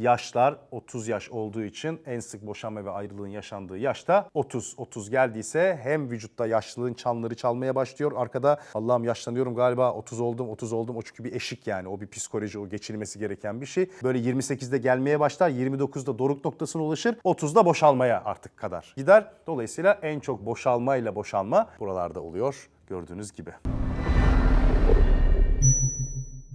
yaşlar 30 yaş olduğu için en sık boşanma ve ayrılığın yaşandığı yaşta 30. 30 geldiyse hem vücutta yaşlılığın çanları çalmaya başlıyor. Arkada Allah'ım yaşlanıyorum galiba 30 oldum 30 oldum. O çünkü bir eşik yani o bir psikoloji o geçirilmesi gereken bir şey. Böyle 28'de gelmeye başlar 29'da doruk noktasına ulaşır 30'da boşalmaya artık kadar gider. Dolayısıyla en çok boşalmayla boşanma buralarda oluyor gördüğünüz gibi.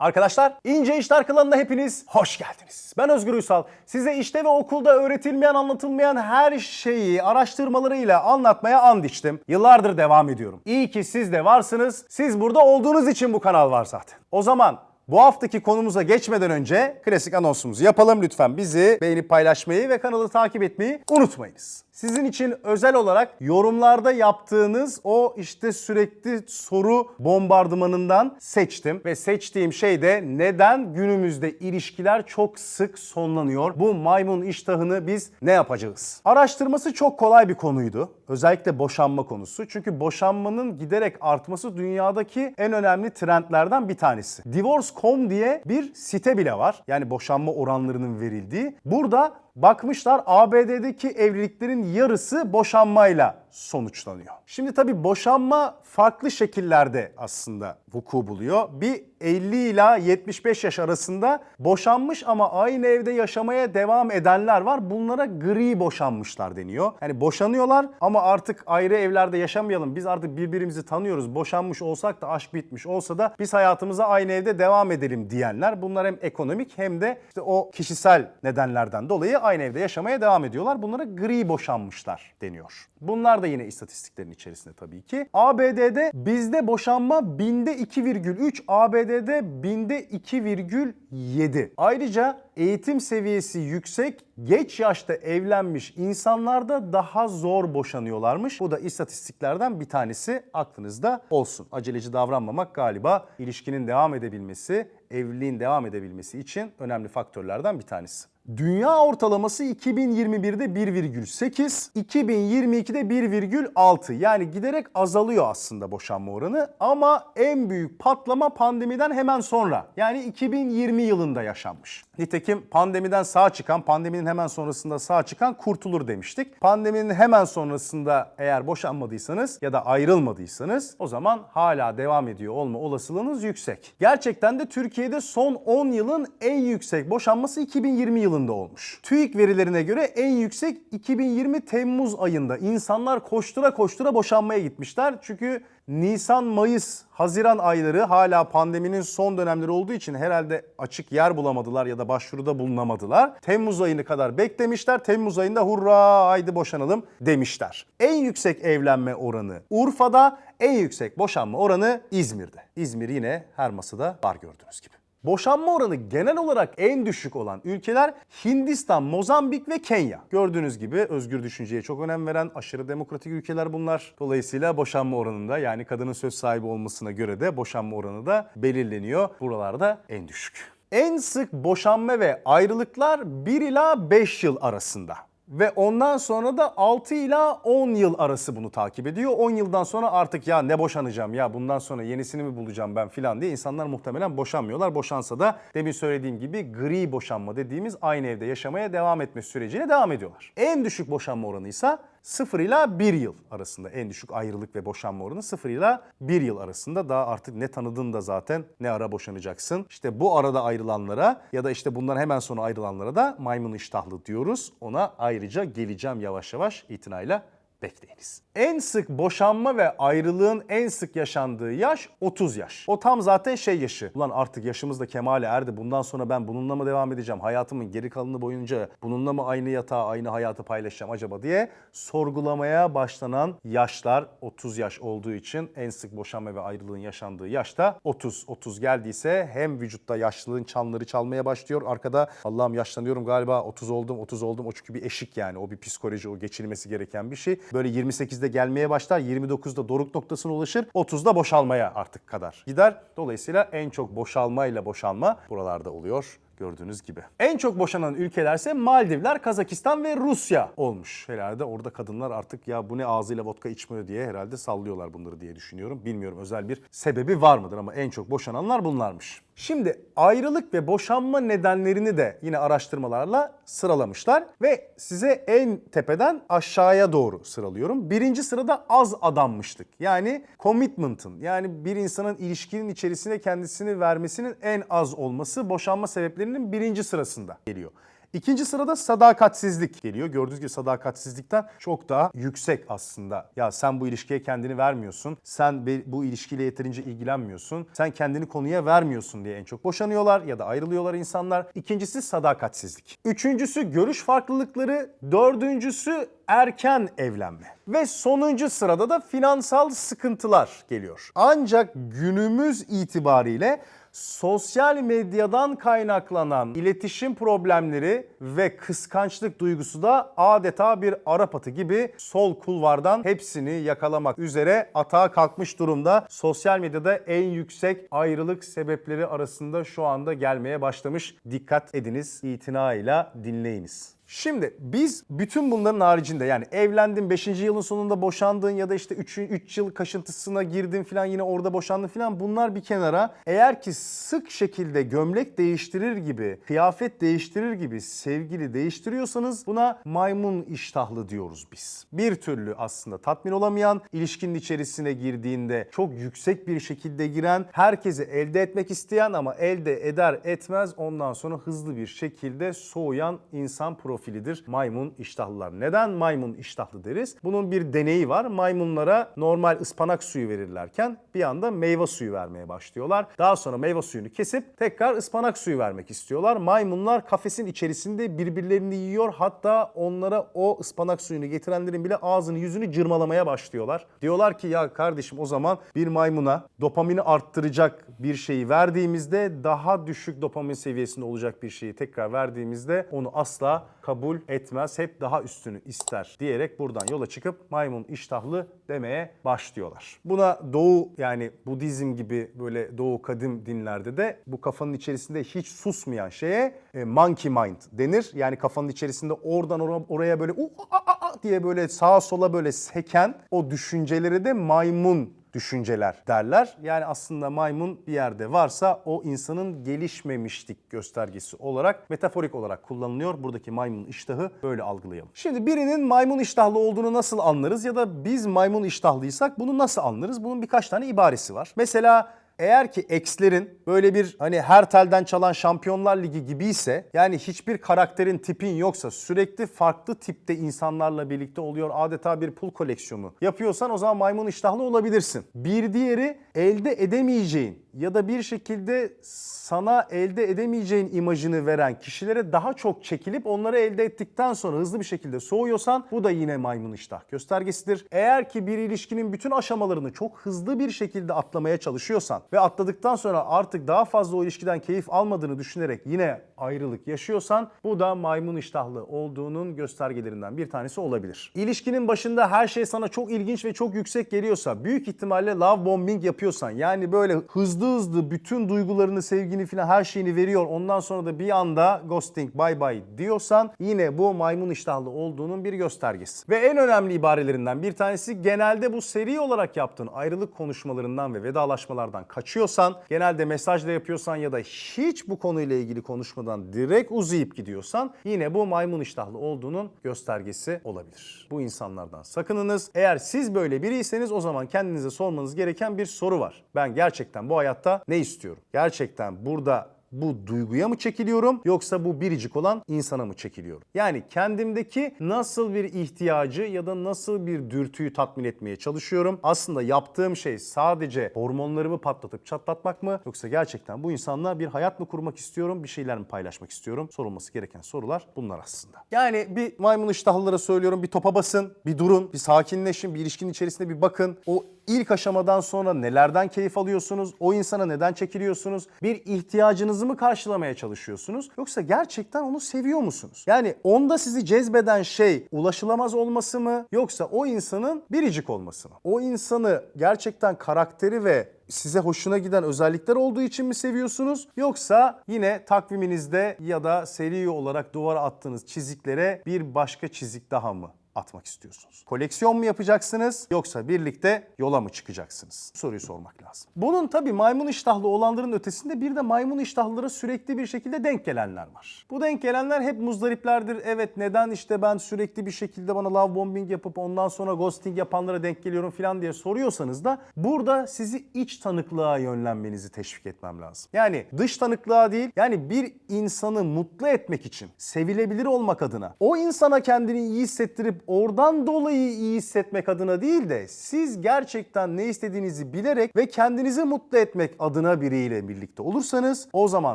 Arkadaşlar İnce İşler kanalına hepiniz hoş geldiniz. Ben Özgür Uysal. Size işte ve okulda öğretilmeyen, anlatılmayan her şeyi araştırmalarıyla anlatmaya and içtim. Yıllardır devam ediyorum. İyi ki siz de varsınız. Siz burada olduğunuz için bu kanal var zaten. O zaman bu haftaki konumuza geçmeden önce klasik anonsumuzu yapalım. Lütfen bizi beğenip paylaşmayı ve kanalı takip etmeyi unutmayınız. Sizin için özel olarak yorumlarda yaptığınız o işte sürekli soru bombardımanından seçtim. Ve seçtiğim şey de neden günümüzde ilişkiler çok sık sonlanıyor? Bu maymun iştahını biz ne yapacağız? Araştırması çok kolay bir konuydu. Özellikle boşanma konusu. Çünkü boşanmanın giderek artması dünyadaki en önemli trendlerden bir tanesi. Divorce.com diye bir site bile var. Yani boşanma oranlarının verildiği. Burada bakmışlar ABD'deki evliliklerin yarısı boşanmayla sonuçlanıyor. Şimdi tabii boşanma farklı şekillerde aslında vuku buluyor. Bir 50 ila 75 yaş arasında boşanmış ama aynı evde yaşamaya devam edenler var. Bunlara gri boşanmışlar deniyor. Yani boşanıyorlar ama artık ayrı evlerde yaşamayalım. Biz artık birbirimizi tanıyoruz. Boşanmış olsak da aşk bitmiş olsa da biz hayatımıza aynı evde devam edelim diyenler. Bunlar hem ekonomik hem de işte o kişisel nedenlerden dolayı aynı evde yaşamaya devam ediyorlar. Bunlara gri boşanmışlar deniyor. Bunlar da yine istatistiklerin içerisinde tabii ki. ABD'de bizde boşanma binde 2,3, ABD'de binde 2,7. Ayrıca eğitim seviyesi yüksek, geç yaşta evlenmiş insanlarda daha zor boşanıyorlarmış. Bu da istatistiklerden bir tanesi aklınızda olsun. Aceleci davranmamak galiba ilişkinin devam edebilmesi, evliliğin devam edebilmesi için önemli faktörlerden bir tanesi. Dünya ortalaması 2021'de 1,8, 2022'de 1,6. Yani giderek azalıyor aslında boşanma oranı ama en büyük patlama pandemiden hemen sonra. Yani 2020 yılında yaşanmış. Nitekim pandemiden sağ çıkan, pandeminin hemen sonrasında sağ çıkan kurtulur demiştik. Pandeminin hemen sonrasında eğer boşanmadıysanız ya da ayrılmadıysanız o zaman hala devam ediyor olma olasılığınız yüksek. Gerçekten de Türkiye'de son 10 yılın en yüksek boşanması 2020 yılında olmuş. TÜİK verilerine göre en yüksek 2020 Temmuz ayında insanlar koştura koştura boşanmaya gitmişler. Çünkü Nisan, Mayıs, Haziran ayları hala pandeminin son dönemleri olduğu için herhalde açık yer bulamadılar ya da başvuruda bulunamadılar. Temmuz ayını kadar beklemişler. Temmuz ayında hurra haydi boşanalım demişler. En yüksek evlenme oranı Urfa'da, en yüksek boşanma oranı İzmir'de. İzmir yine her masada var gördüğünüz gibi. Boşanma oranı genel olarak en düşük olan ülkeler Hindistan, Mozambik ve Kenya. Gördüğünüz gibi özgür düşünceye çok önem veren aşırı demokratik ülkeler bunlar. Dolayısıyla boşanma oranında yani kadının söz sahibi olmasına göre de boşanma oranı da belirleniyor. Buralarda en düşük. En sık boşanma ve ayrılıklar 1 ila 5 yıl arasında. Ve ondan sonra da 6 ila 10 yıl arası bunu takip ediyor. 10 yıldan sonra artık ya ne boşanacağım ya bundan sonra yenisini mi bulacağım ben filan diye insanlar muhtemelen boşanmıyorlar. Boşansa da demin söylediğim gibi gri boşanma dediğimiz aynı evde yaşamaya devam etme süreciyle devam ediyorlar. En düşük boşanma oranı ise 0 ila 1 yıl arasında en düşük ayrılık ve boşanma oranı 0 ila 1 yıl arasında daha artık ne tanıdın da zaten ne ara boşanacaksın. İşte bu arada ayrılanlara ya da işte bundan hemen sonra ayrılanlara da maymun iştahlı diyoruz. Ona ayrıca geleceğim yavaş yavaş itinayla bekleyiniz. En sık boşanma ve ayrılığın en sık yaşandığı yaş 30 yaş. O tam zaten şey yaşı. Ulan artık yaşımız da kemale erdi. Bundan sonra ben bununla mı devam edeceğim? Hayatımın geri kalanı boyunca bununla mı aynı yatağı, aynı hayatı paylaşacağım acaba diye sorgulamaya başlanan yaşlar 30 yaş olduğu için en sık boşanma ve ayrılığın yaşandığı yaşta 30. 30 geldiyse hem vücutta yaşlılığın çanları çalmaya başlıyor. Arkada Allah'ım yaşlanıyorum galiba 30 oldum 30 oldum. O çünkü bir eşik yani. O bir psikoloji, o geçirilmesi gereken bir şey. Böyle 28'de gelmeye başlar, 29'da doruk noktasına ulaşır, 30'da boşalmaya artık kadar gider. Dolayısıyla en çok boşalmayla boşanma buralarda oluyor gördüğünüz gibi. En çok boşanan ülkelerse Maldivler, Kazakistan ve Rusya olmuş. Herhalde orada kadınlar artık ya bu ne ağzıyla vodka içmiyor diye herhalde sallıyorlar bunları diye düşünüyorum. Bilmiyorum özel bir sebebi var mıdır ama en çok boşananlar bunlarmış. Şimdi ayrılık ve boşanma nedenlerini de yine araştırmalarla sıralamışlar ve size en tepeden aşağıya doğru sıralıyorum. Birinci sırada az adanmışlık. Yani commitment'ın yani bir insanın ilişkinin içerisine kendisini vermesinin en az olması boşanma sebeplerinin birinci sırasında geliyor. İkinci sırada sadakatsizlik geliyor. Gördüğünüz gibi sadakatsizlikten çok daha yüksek aslında. Ya sen bu ilişkiye kendini vermiyorsun. Sen bu ilişkiyle yeterince ilgilenmiyorsun. Sen kendini konuya vermiyorsun diye en çok boşanıyorlar ya da ayrılıyorlar insanlar. İkincisi sadakatsizlik. Üçüncüsü görüş farklılıkları. Dördüncüsü erken evlenme. Ve sonuncu sırada da finansal sıkıntılar geliyor. Ancak günümüz itibariyle sosyal medyadan kaynaklanan iletişim problemleri ve kıskançlık duygusu da adeta bir Arap atı gibi sol kulvardan hepsini yakalamak üzere atağa kalkmış durumda. Sosyal medyada en yüksek ayrılık sebepleri arasında şu anda gelmeye başlamış. Dikkat ediniz, itinayla dinleyiniz. Şimdi biz bütün bunların haricinde yani evlendin 5. yılın sonunda boşandın ya da işte 3. 3 yıl kaşıntısına girdin falan yine orada boşandın falan bunlar bir kenara. Eğer ki sık şekilde gömlek değiştirir gibi, kıyafet değiştirir gibi sevgili değiştiriyorsanız buna maymun iştahlı diyoruz biz. Bir türlü aslında tatmin olamayan, ilişkinin içerisine girdiğinde çok yüksek bir şekilde giren, herkesi elde etmek isteyen ama elde eder etmez ondan sonra hızlı bir şekilde soğuyan insan profilidir maymun iştahlılar. Neden maymun iştahlı deriz? Bunun bir deneyi var. Maymunlara normal ıspanak suyu verirlerken bir anda meyve suyu vermeye başlıyorlar. Daha sonra meyve suyunu kesip tekrar ıspanak suyu vermek istiyorlar. Maymunlar kafesin içerisinde birbirlerini yiyor. Hatta onlara o ıspanak suyunu getirenlerin bile ağzını yüzünü cırmalamaya başlıyorlar. Diyorlar ki ya kardeşim o zaman bir maymuna dopamini arttıracak bir şeyi verdiğimizde daha düşük dopamin seviyesinde olacak bir şeyi tekrar verdiğimizde onu asla kabul etmez. Hep daha üstünü ister diyerek buradan yola çıkıp maymun iştahlı demeye başlıyorlar. Buna doğu yani Budizm gibi böyle doğu kadim dinlerde de bu kafanın içerisinde hiç susmayan şeye e, monkey mind denir. Yani kafanın içerisinde oradan ora- oraya böyle "Uh, a, a" diye böyle sağa sola böyle seken o düşünceleri de maymun düşünceler derler. Yani aslında maymun bir yerde varsa o insanın gelişmemişlik göstergesi olarak metaforik olarak kullanılıyor. Buradaki maymun iştahı böyle algılayalım. Şimdi birinin maymun iştahlı olduğunu nasıl anlarız ya da biz maymun iştahlıysak bunu nasıl anlarız? Bunun birkaç tane ibaresi var. Mesela eğer ki X'lerin böyle bir hani her telden çalan Şampiyonlar Ligi gibiyse yani hiçbir karakterin tipin yoksa sürekli farklı tipte insanlarla birlikte oluyor adeta bir pul koleksiyonu yapıyorsan o zaman maymun iştahlı olabilirsin. Bir diğeri elde edemeyeceğin ya da bir şekilde sana elde edemeyeceğin imajını veren kişilere daha çok çekilip onları elde ettikten sonra hızlı bir şekilde soğuyorsan bu da yine maymun iştah göstergesidir. Eğer ki bir ilişkinin bütün aşamalarını çok hızlı bir şekilde atlamaya çalışıyorsan ve atladıktan sonra artık daha fazla o ilişkiden keyif almadığını düşünerek yine ayrılık yaşıyorsan bu da maymun iştahlı olduğunun göstergelerinden bir tanesi olabilir. İlişkinin başında her şey sana çok ilginç ve çok yüksek geliyorsa büyük ihtimalle love bombing yapıyorsan yani böyle hızlı hızlı bütün duygularını, sevgini falan her şeyini veriyor ondan sonra da bir anda ghosting bye bye diyorsan yine bu maymun iştahlı olduğunun bir göstergesi. Ve en önemli ibarelerinden bir tanesi genelde bu seri olarak yaptığın ayrılık konuşmalarından ve vedalaşmalardan kaçıyorsan, genelde mesajla yapıyorsan ya da hiç bu konuyla ilgili konuşmadan direkt uzayıp gidiyorsan yine bu maymun iştahlı olduğunun göstergesi olabilir. Bu insanlardan sakınınız. Eğer siz böyle biriyseniz o zaman kendinize sormanız gereken bir soru var. Ben gerçekten bu hayatta ne istiyorum? Gerçekten burada bu duyguya mı çekiliyorum yoksa bu biricik olan insana mı çekiliyorum? Yani kendimdeki nasıl bir ihtiyacı ya da nasıl bir dürtüyü tatmin etmeye çalışıyorum? Aslında yaptığım şey sadece hormonlarımı patlatıp çatlatmak mı yoksa gerçekten bu insanla bir hayat mı kurmak istiyorum, bir şeyler mi paylaşmak istiyorum? Sorulması gereken sorular bunlar aslında. Yani bir maymun iştahlılara söylüyorum bir topa basın, bir durun, bir sakinleşin, bir ilişkinin içerisinde bir bakın. O İlk aşamadan sonra nelerden keyif alıyorsunuz? O insana neden çekiliyorsunuz? Bir ihtiyacınızı mı karşılamaya çalışıyorsunuz? Yoksa gerçekten onu seviyor musunuz? Yani onda sizi cezbeden şey ulaşılamaz olması mı? Yoksa o insanın biricik olması mı? O insanı gerçekten karakteri ve size hoşuna giden özellikler olduğu için mi seviyorsunuz? Yoksa yine takviminizde ya da seri olarak duvara attığınız çiziklere bir başka çizik daha mı atmak istiyorsunuz? Koleksiyon mu yapacaksınız yoksa birlikte yola mı çıkacaksınız? Soruyu sormak lazım. Bunun tabii maymun iştahlı olanların ötesinde bir de maymun iştahlılara sürekli bir şekilde denk gelenler var. Bu denk gelenler hep muzdariplerdir. Evet neden işte ben sürekli bir şekilde bana love bombing yapıp ondan sonra ghosting yapanlara denk geliyorum falan diye soruyorsanız da burada sizi iç tanıklığa yönlenmenizi teşvik etmem lazım. Yani dış tanıklığa değil yani bir insanı mutlu etmek için sevilebilir olmak adına o insana kendini iyi hissettirip oradan dolayı iyi hissetmek adına değil de siz gerçekten ne istediğinizi bilerek ve kendinizi mutlu etmek adına biriyle birlikte olursanız o zaman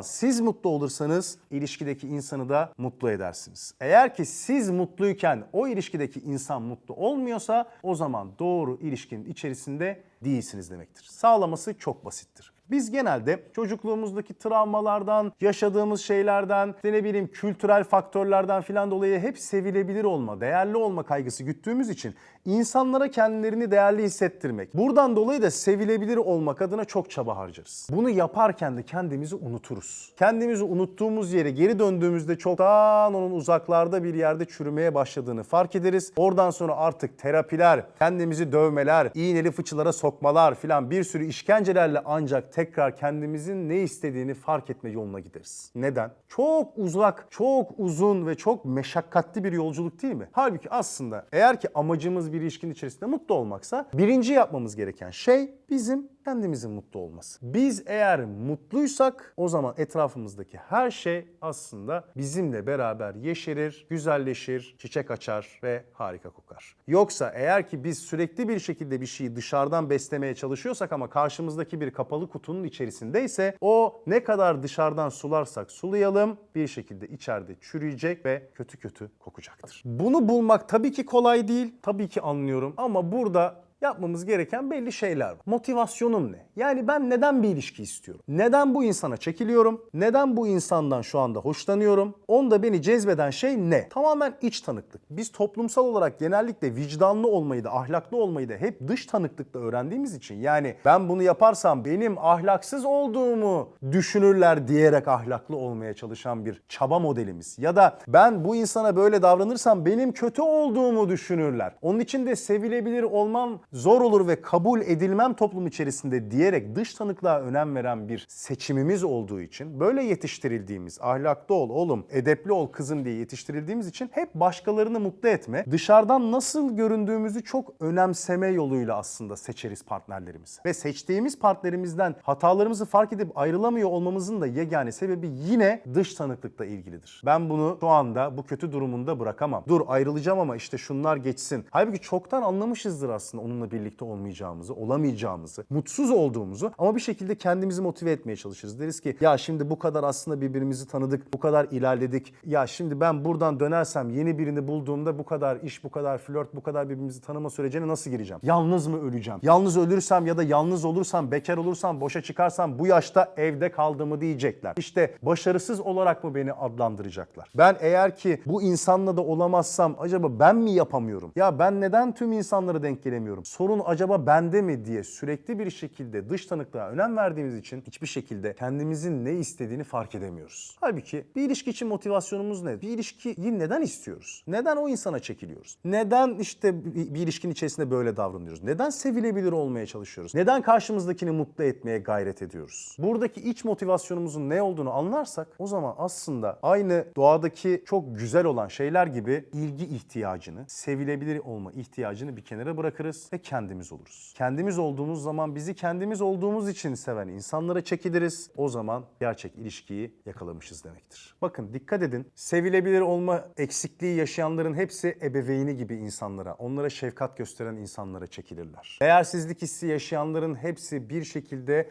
siz mutlu olursanız ilişkideki insanı da mutlu edersiniz. Eğer ki siz mutluyken o ilişkideki insan mutlu olmuyorsa o zaman doğru ilişkinin içerisinde değilsiniz demektir. Sağlaması çok basittir. Biz genelde çocukluğumuzdaki travmalardan, yaşadığımız şeylerden, işte ne bileyim kültürel faktörlerden filan dolayı hep sevilebilir olma, değerli olma kaygısı güttüğümüz için insanlara kendilerini değerli hissettirmek. Buradan dolayı da sevilebilir olmak adına çok çaba harcarız. Bunu yaparken de kendimizi unuturuz. Kendimizi unuttuğumuz yere geri döndüğümüzde çoktan onun uzaklarda bir yerde çürümeye başladığını fark ederiz. Oradan sonra artık terapiler, kendimizi dövmeler, iğneli fıçılara sokmalar filan bir sürü işkencelerle ancak tekrar kendimizin ne istediğini fark etme yoluna gideriz. Neden? Çok uzak, çok uzun ve çok meşakkatli bir yolculuk değil mi? Halbuki aslında eğer ki amacımız bir ilişkinin içerisinde mutlu olmaksa birinci yapmamız gereken şey bizim kendimizin mutlu olması. Biz eğer mutluysak o zaman etrafımızdaki her şey aslında bizimle beraber yeşerir, güzelleşir, çiçek açar ve harika kokar. Yoksa eğer ki biz sürekli bir şekilde bir şeyi dışarıdan beslemeye çalışıyorsak ama karşımızdaki bir kapalı kutunun içerisindeyse o ne kadar dışarıdan sularsak sulayalım bir şekilde içeride çürüyecek ve kötü kötü kokacaktır. Bunu bulmak tabii ki kolay değil. Tabii ki anlıyorum ama burada yapmamız gereken belli şeyler var. Motivasyonum ne? Yani ben neden bir ilişki istiyorum? Neden bu insana çekiliyorum? Neden bu insandan şu anda hoşlanıyorum? Onda beni cezbeden şey ne? Tamamen iç tanıklık. Biz toplumsal olarak genellikle vicdanlı olmayı da ahlaklı olmayı da hep dış tanıklıkla öğrendiğimiz için yani ben bunu yaparsam benim ahlaksız olduğumu düşünürler diyerek ahlaklı olmaya çalışan bir çaba modelimiz. Ya da ben bu insana böyle davranırsam benim kötü olduğumu düşünürler. Onun için de sevilebilir olmam zor olur ve kabul edilmem toplum içerisinde diyerek dış tanıklığa önem veren bir seçimimiz olduğu için böyle yetiştirildiğimiz ahlaklı ol oğlum, edepli ol kızım diye yetiştirildiğimiz için hep başkalarını mutlu etme, dışarıdan nasıl göründüğümüzü çok önemseme yoluyla aslında seçeriz partnerlerimizi. Ve seçtiğimiz partnerimizden hatalarımızı fark edip ayrılamıyor olmamızın da yegane sebebi yine dış tanıklıkla ilgilidir. Ben bunu şu anda bu kötü durumunda bırakamam. Dur ayrılacağım ama işte şunlar geçsin. Halbuki çoktan anlamışızdır aslında onunla birlikte olmayacağımızı, olamayacağımızı, mutsuz olduğumuzu ama bir şekilde kendimizi motive etmeye çalışırız. Deriz ki ya şimdi bu kadar aslında birbirimizi tanıdık, bu kadar ilerledik. Ya şimdi ben buradan dönersem yeni birini bulduğumda bu kadar iş, bu kadar flört, bu kadar birbirimizi tanıma sürecine nasıl gireceğim? Yalnız mı öleceğim? Yalnız ölürsem ya da yalnız olursam, bekar olursam, boşa çıkarsam bu yaşta evde kaldığımı diyecekler. İşte başarısız olarak mı beni adlandıracaklar? Ben eğer ki bu insanla da olamazsam acaba ben mi yapamıyorum? Ya ben neden tüm insanlara denk gelemiyorum? Sorun acaba bende mi diye sürekli bir şekilde dış tanıklığa önem verdiğimiz için hiçbir şekilde kendimizin ne istediğini fark edemiyoruz. Halbuki bir ilişki için motivasyonumuz ne? Bir ilişkiyi neden istiyoruz? Neden o insana çekiliyoruz? Neden işte bir ilişkinin içerisinde böyle davranıyoruz? Neden sevilebilir olmaya çalışıyoruz? Neden karşımızdakini mutlu etmeye gayret ediyoruz? Buradaki iç motivasyonumuzun ne olduğunu anlarsak o zaman aslında aynı doğadaki çok güzel olan şeyler gibi ilgi ihtiyacını, sevilebilir olma ihtiyacını bir kenara bırakırız ve kendimiz oluruz. Kendimiz olduğumuz zaman bizi kendimiz olduğumuz için seven insanlara çekiliriz. O zaman gerçek ilişkiyi yakalamışız demektir. Bakın dikkat edin. Sevilebilir olma eksikliği yaşayanların hepsi ebeveyni gibi insanlara, onlara şefkat gösteren insanlara çekilirler. Değersizlik hissi yaşayanların hepsi bir şekilde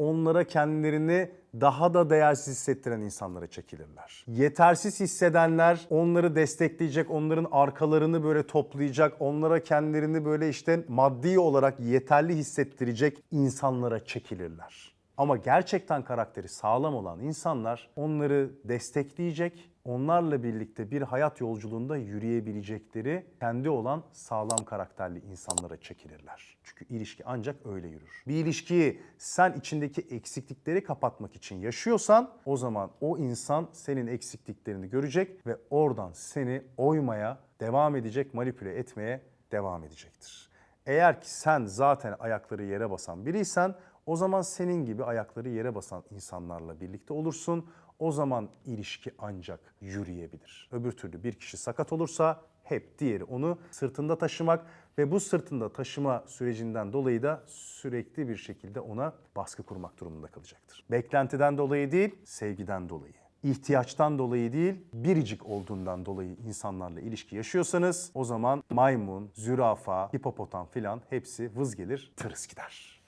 onlara kendilerini daha da değersiz hissettiren insanlara çekilirler. Yetersiz hissedenler onları destekleyecek, onların arkalarını böyle toplayacak, onlara kendilerini böyle işte maddi olarak yeterli hissettirecek insanlara çekilirler. Ama gerçekten karakteri sağlam olan insanlar onları destekleyecek, onlarla birlikte bir hayat yolculuğunda yürüyebilecekleri kendi olan sağlam karakterli insanlara çekilirler. Çünkü ilişki ancak öyle yürür. Bir ilişkiyi sen içindeki eksiklikleri kapatmak için yaşıyorsan o zaman o insan senin eksikliklerini görecek ve oradan seni oymaya devam edecek, manipüle etmeye devam edecektir. Eğer ki sen zaten ayakları yere basan biriysen o zaman senin gibi ayakları yere basan insanlarla birlikte olursun. O zaman ilişki ancak yürüyebilir. Öbür türlü bir kişi sakat olursa hep diğeri onu sırtında taşımak ve bu sırtında taşıma sürecinden dolayı da sürekli bir şekilde ona baskı kurmak durumunda kalacaktır. Beklentiden dolayı değil, sevgiden dolayı ihtiyaçtan dolayı değil, biricik olduğundan dolayı insanlarla ilişki yaşıyorsanız o zaman maymun, zürafa, hipopotam filan hepsi vız gelir, tırıs gider.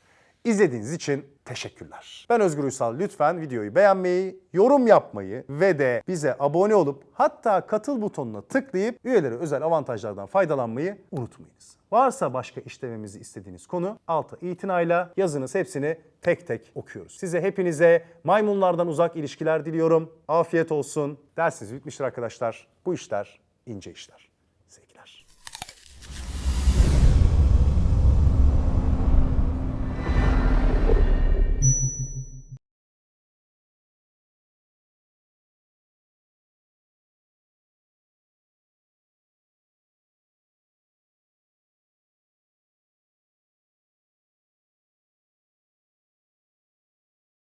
İzlediğiniz için teşekkürler. Ben Özgür Uysal. Lütfen videoyu beğenmeyi, yorum yapmayı ve de bize abone olup hatta katıl butonuna tıklayıp üyelere özel avantajlardan faydalanmayı unutmayınız. Varsa başka işlememizi istediğiniz konu alta itinayla yazınız hepsini tek tek okuyoruz. Size hepinize maymunlardan uzak ilişkiler diliyorum. Afiyet olsun. Dersiniz bitmiştir arkadaşlar. Bu işler ince işler.